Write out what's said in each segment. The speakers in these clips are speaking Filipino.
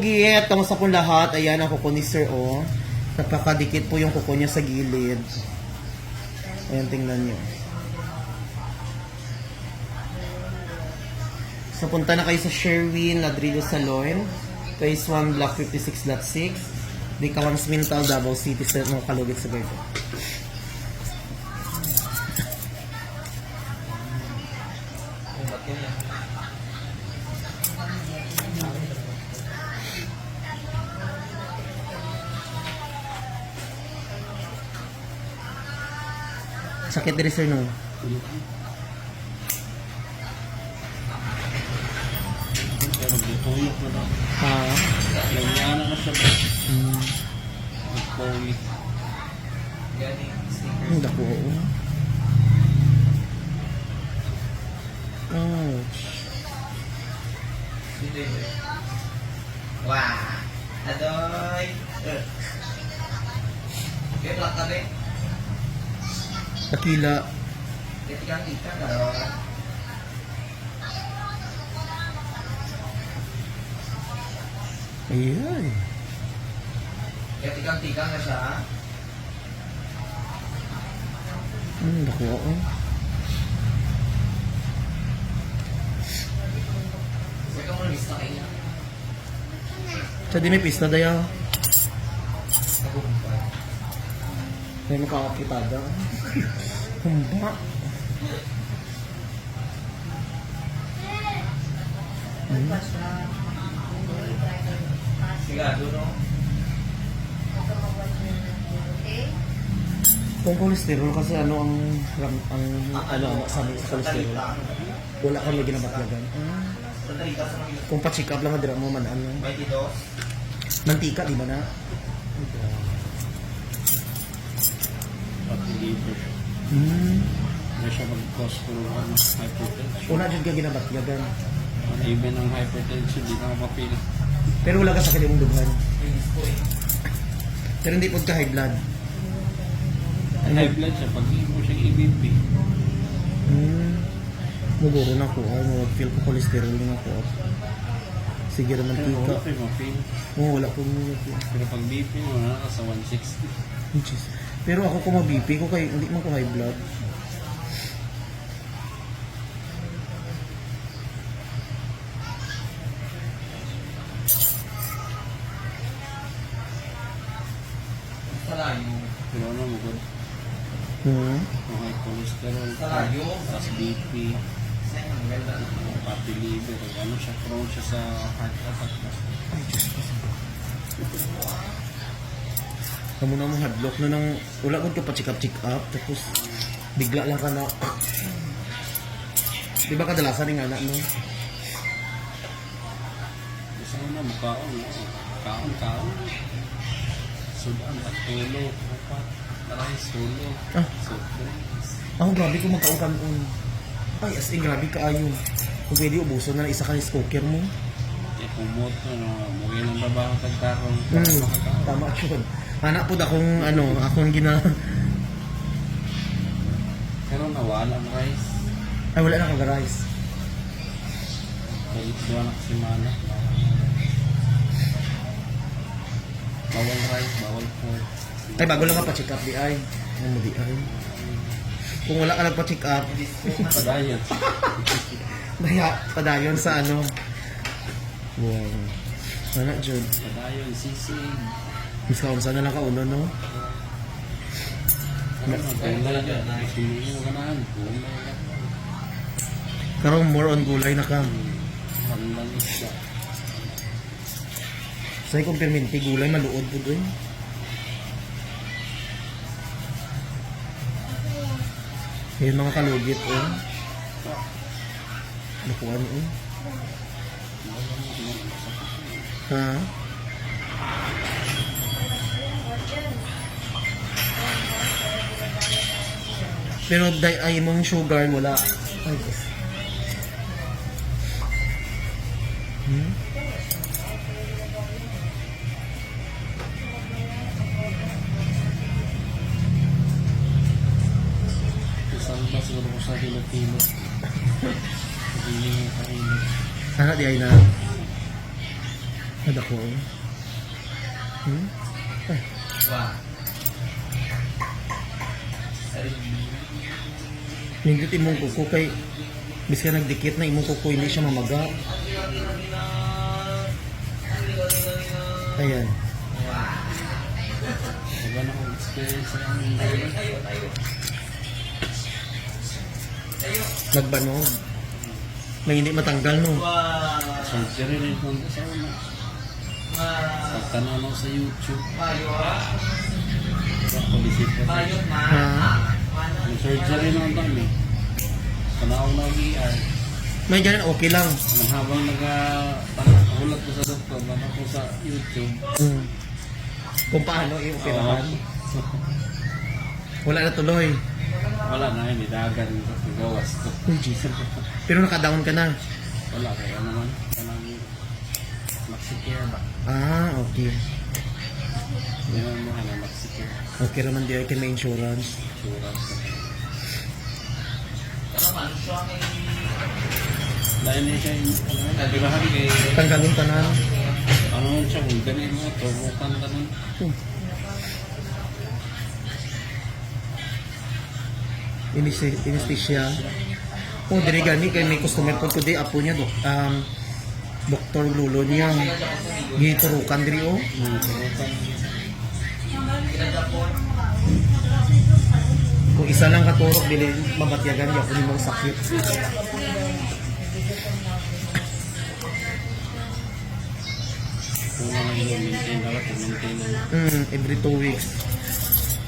kalugit! Kamusta po lahat? Ayan ang kuko ni Sir O. Napakadikit po yung kuko niya sa gilid. Ayan, tingnan niyo. So, punta na kayo sa Sherwin Ladrillo Salon. Phase 1, Block 56, Lot 6. Di Kawans Mintal, Davao City, sa mga kalugit sa Gardo. Sakit diri sir no? Ha? Lagyan na siya. Hmm. Butuyok. Ang dako. Ouch. Wah, adoy. Kaya plak ka be? Dakila. Ayan. Kaya tikang tika na siya. Ang dako. oh. Huwag ka muna miss na kayo. Sa di may pista. Nagugumpay. May makakakitada. Sigado no? Kung cholesterol kasi ano ang ram- ang ano ang sabi sa cholesterol. Wala kami ginabatlagan. Ah. Kung pa-check up lang dira mo man ano. 22. Mantika di ba na? Pati liver. Hmm. Hindi siya mag-cause for ano, hypertension. Una jud ka ginabatlagan. Even ang hypertension, di na ako mapil. Pero wala ka sakit imong dughan. Pero hindi pod ka high blood. Ang high blood siya, pag mo siyang EBP. Hmm. Muguro na ko. Ay, mo feel ko cholesterol na ko. Sige naman Pero wala tika. kayo mapil. Oo, wala ko mo. Pero pag BP mo, na sa 160. Jeez. Pero ako kung mag-BP ko kay hindi man ko high blood. Sa layo. Pero ano mo, good. Hmm. Kung high cholesterol, Sa layo. tapos BP, pati liver, ano siya, prone siya sa heart attack. Ay, Diyos ko. Kamu na mong hadlock na nang wala ko ka pa check up check up tapos bigla lang ka na Di ba kadalasan yung anak no? Gusto mo na, mukhaon? Kaon, kaon. Sudan, patulo, upat, rice, tulo, Ah. drinks. Ako grabe kung magkaon kanon. Ay, as in grabe ka ayo. Kung pwede ubuso na lang isa ka ni mo. Eh, kung moto, no, trabaho tagkaroon. Hmm, tama yun. Anak po akong ano, akong gina... Pero nawala ang rice. Ay, wala na kag rice. Balik doon ako si Mana. Bawal rice, bawal pork. Ay, bago lang ka pa check up di ay. Ano mo di ay. Kung wala ka nagpa-check up, Padayon. Daya, padayon sa ano. Wow. Wala, Jud. Padayon, sisig. Mas kaon sana lang kauno, no? Ano. Gulay yan. Karong more on gulay na ka. Handang isda. Sa'yo kung perminti, gulay maluod po doon. Ayun mga kalugit, oh. Nakuha oh. Pero day ay mong sugar wala. Ay, yes. Hmm? Isang ba siguro ko sa hilot-hilot. Hindi kainit. Sana di ay na. Ada ko. Hmm? Wow. Nindot imong kuko kay bis ka nagdikit na imong kuko hindi siya mamaga. Ayan. Wala na akong experience sa amin. Nagbanog. Nang hindi matanggal no. Wow. Surgery rin sa Pagtanaw sa YouTube. Mayo ah. Sa polisit Mayo ko. ma. Ha? Yung surgery na ang dami. Panahon na ER. May ganun okay lang. Nang habang nag-ulat ko sa doktor, baka ko sa YouTube. Mm. Kung paano i-operahan. Wala na tuloy. Wala na yun, idagan sa gawas ko. Oh, Jesus. Pero naka-down ka na. Wala, kaya naman. Kanang maxicare ba? Ah, okay. Yan ang mga na maxicare. Okay naman di ay may insurance. Insurance. Man siya kay Dahil niya siya, ano, nabirahan kay, Tanggalin ka na. ano yun siya, ganun mo, turukan ka nun. Hmm. Inisi- Anesthesia. Oh, diri gani kay may customer po today apo niya dok. Um, Doktor Lulo niya. Giturukan diri oh. Hmm, turukan. Kung isa lang katurok dili mabatyagan ya kunin mong sakit. Mm, every two weeks.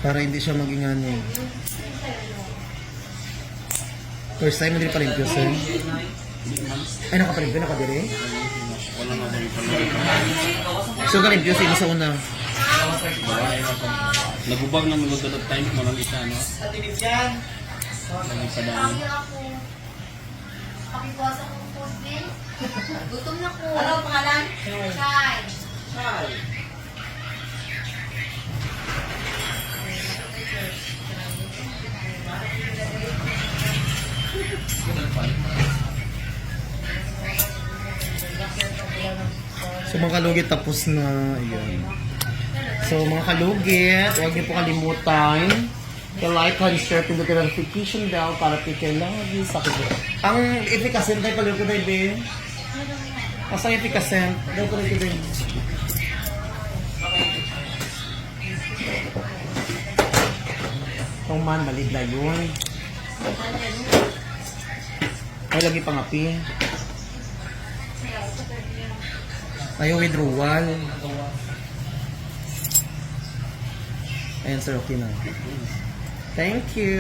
Para hindi siya maging ano. First time mo din palimpyo, sir. Ay, nakapalimpyo na ka pala. So, kalimpyo sa sa una. Nagubag na mga dalot time mo lang isa, no? Sa tibig yan. Lagi sa ako. Pakikuasa ko po. Gutom na po. Ano ang pangalan? Chai. Chal. Mga kalugit tapos na yun. So mga kalugit, huwag niyo po kalimutan i-like and share pindutin ang notification bell para pikir lagi sa kubo. Ang efficacy tayo pala ko tayo din. Asa efficacy? Daw ko tayo din. Kung man, maligla yun. Ay, lagi pangapi. Ayaw withdrawal. Ayan sir, okay na. Thank you.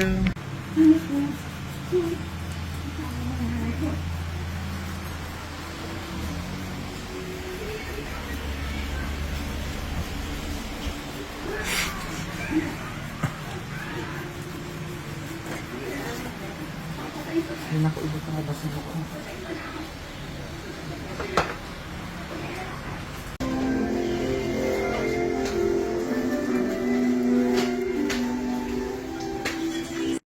Ay, naku, iba pa nga ba sa buko?